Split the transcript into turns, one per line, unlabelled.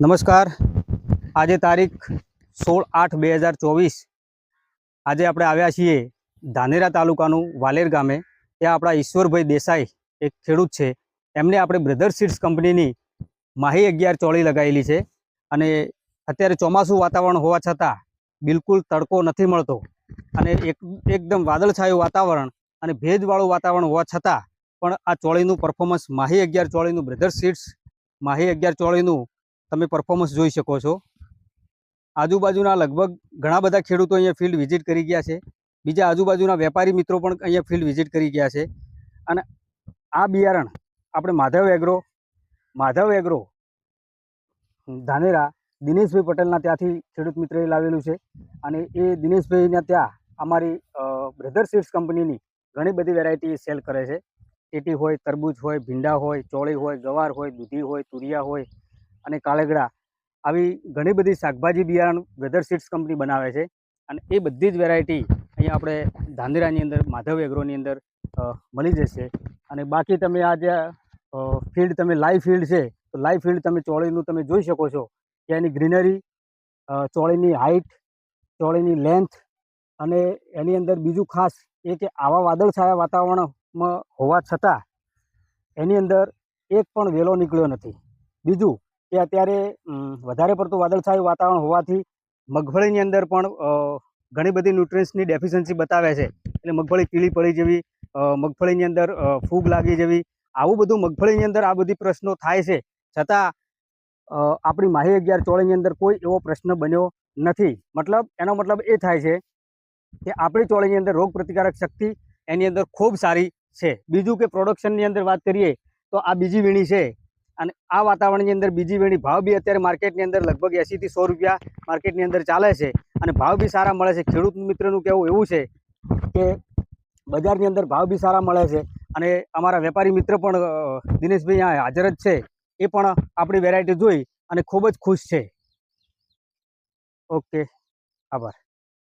નમસ્કાર. આજે તારીખ સોળ આઠ બે હજાર ચોવીસ. આજે આપણે આવ્યા છીએ ધાનેરા તાલુકાનું વાલેર ગામે. ત્યાં આપણા ઈશ્વરભાઈ દેસાઈ એક ખેડૂત છે. એમને આપણે બ્રધર સીડ્સ કંપનીની માહી અગિયાર ચોળી લગાવેલી છે અને અત્યારે ચોમાસું વાતાવરણ હોવા છતાં બિલકુલ તડકો નથી મળતો અને એક, એકદમ વાદળછાયું વાતાવરણ અને ભેજવાળું વાતાવરણ હોવા છતાં પણ આ ચોળીનું પરફોર્મન્સ માહી અગિયાર ચોળીનું બ્રધર સીડ્સ, માહી અગિયાર ચોળીનું તમે પરફોર્મન્સ જોઈ શકો છો. આજુબાજુના લગભગ ઘણા બધા ખેડૂતો અહીંયા ફિલ્ડ વિઝિટ કરી ગયા છે. બીજા આજુબાજુના વેપારી મિત્રો પણ અહીંયા ફિલ્ડ વિઝિટ કરી ગયા છે. અને આ બિયારણ આપણે માધવ એગ્રો માધવ એગ્રો ધાનેરા, દિનેશભાઈ પટેલના ત્યાંથી ખેડૂત મિત્રએ લાવેલું છે. અને એ દિનેશભાઈના ત્યાં અમારી બ્રધર સીડ્સ કંપનીની ઘણી બધી વેરાયટી સેલ કરે છે. ટેટી હોય, તરબૂચ હોય, ભીંડા હોય, ચોળી હોય, ગવાર હોય, દૂધી હોય, તુરિયા હોય અને કાળેગડા આવી ઘણી બધી શાકભાજી બિયારણ વેધર સીડ્સ કંપની બનાવે છે. અને એ બધી જ વેરાયટી અહીંયા આપણે ધાંધેરાની અંદર, માધવ એગ્રોની અંદર મળી જશે. અને બાકી તમે આ જે ફિલ્ડ તમે લાઈવ ફિલ્ડ છે, તો લાઈવ ફિલ્ડ તમે ચોળીનું તમે જોઈ શકો છો. કે એની ગ્રીનરી ચોળીની હાઇટ ચોળીની લેન્થ અને એની અંદર બીજું ખાસ એ કે આવા વાદળછાયા વાતાવરણમાં હોવા છતાં એની અંદર એક પણ વેલો નીકળ્યો નથી. બીજું કે અત્યારે વધારે પડતું વાદળછાયું વાતાવરણ હોવાથી મગફળીની અંદર પણ ઘણી બધી ન્યુટ્રિયન્સની ડેફિશિયન્સી બતાવે છે. એટલે મગફળી પીળી પડી જેવી મગફળીની અંદર ફૂગ લાગી જેવી, આવું બધું મગફળીની અંદર આ બધી પ્રશ્નો થાય છે. છતાં આપણી માહી અગિયાર ચોળીની અંદર કોઈ એવો પ્રશ્ન બન્યો નથી. મતલબ, એનો મતલબ એ થાય છે કે આપણી ચોળીની અંદર રોગ પ્રતિકારક શક્તિ એની અંદર ખૂબ સારી છે. બીજું કે પ્રોડક્શનની અંદર વાત કરીએ તો આ બીજી વીણી છે. અને આ વાતાવરણની અંદર બીજી વેણી ભાવ બી અત્યારે માર્કેટની અંદર લગભગ એંસીથી સો રૂપિયા માર્કેટની અંદર ચાલે છે. અને ભાવ બી સારા મળે છે. ખેડૂત મિત્રનું કહેવું એવું છે કે બજારની અંદર ભાવ બી સારા મળે છે. અને અમારા વેપારી મિત્ર પણ દિનેશભાઈ અહીંયા હાજર જ છે. એ પણ આપણી વેરાયટી જોઈ અને ખૂબ જ ખુશ છે. ઓકે. આભાર.